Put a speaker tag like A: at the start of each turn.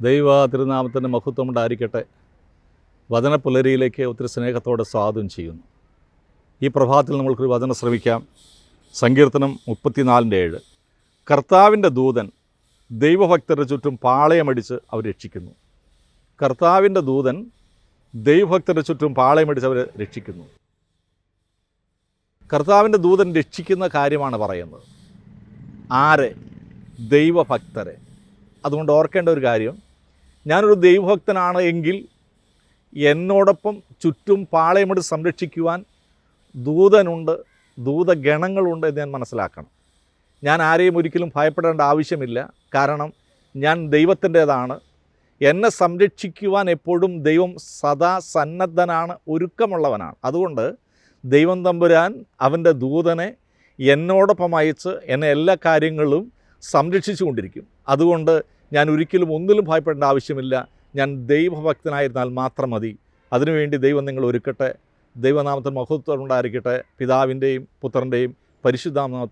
A: ദൈവ തിരുനാമത്തിന്റെ മഹത്വം ഉണ്ടായിരിക്കട്ടെ വചനപ്പുലരിയിലേക്ക് ഒത്തിരി സ്നേഹത്തോടെ സ്വാദം ചെയ്യുന്നു. ഈ പ്രഭാതത്തിൽ നമ്മൾക്കൊരു വചനം ശ്രമിക്കാം സങ്കീർത്തനം മുപ്പത്തിനാലിന്റെ ഏഴ്. കർത്താവിന്റെ ദൂതൻ ദൈവഭക്തരുടെ ചുറ്റും പാളയമടിച്ച് അവർ രക്ഷിക്കുന്നു. കർത്താവിന്റെ ദൂതൻ ദൈവഭക്തരുടെ ചുറ്റും പാളയമടിച്ച് അവരെ രക്ഷിക്കുന്നു. കർത്താവിന്റെ ദൂതൻ രക്ഷിക്കുന്ന കാര്യമാണ് പറയുന്നത്. ആരെ? ദൈവഭക്തരെ. അതുകൊണ്ട് ഓർക്കേണ്ട ഒരു കാര്യം ഞാനൊരു ദൈവഭക്തനാണ് എങ്കിൽ എന്നോടൊപ്പം ചുറ്റും പാളയമടി സംരക്ഷിക്കുവാൻ ദൂതനുണ്ട് ദൂതഗണങ്ങളുണ്ട് എന്ന് ഞാൻ മനസ്സിലാക്കണം. ഞാൻ ആരെയും ഒരിക്കലും ഭയപ്പെടേണ്ട ആവശ്യമില്ല. കാരണം ഞാൻ ദൈവത്തിന്റേതാണ്. എന്നെ സംരക്ഷിക്കുവാൻ എപ്പോഴും ദൈവം സദാ സന്നദ്ധനാണ് ഒരുക്കമുള്ളവനാണ്. അതുകൊണ്ട് ദൈവം തമ്പുരാൻ അവന്റെ ദൂതനെ എന്നോടൊപ്പം അയച്ച് എന്നെ എല്ലാ കാര്യങ്ങളും സംരക്ഷിച്ചു കൊണ്ടിരിക്കും അതുകൊണ്ട് ഞാൻ ഒരിക്കലും ഒന്നിലും ഭയപ്പെടേണ്ട ആവശ്യമില്ല. ഞാൻ ദൈവഭക്തനായിരുന്നാൽ മാത്രം മതി. അതിനുവേണ്ടി ദൈവം നിങ്ങൾ ഒരുക്കട്ടെ. ദൈവനാമത്തിൽ മഹത്വം ഉണ്ടായിരിക്കട്ടെ. പിതാവിന്റെയും പുത്രന്റെയും പരിശുദ്ധാനാമത്തിൽ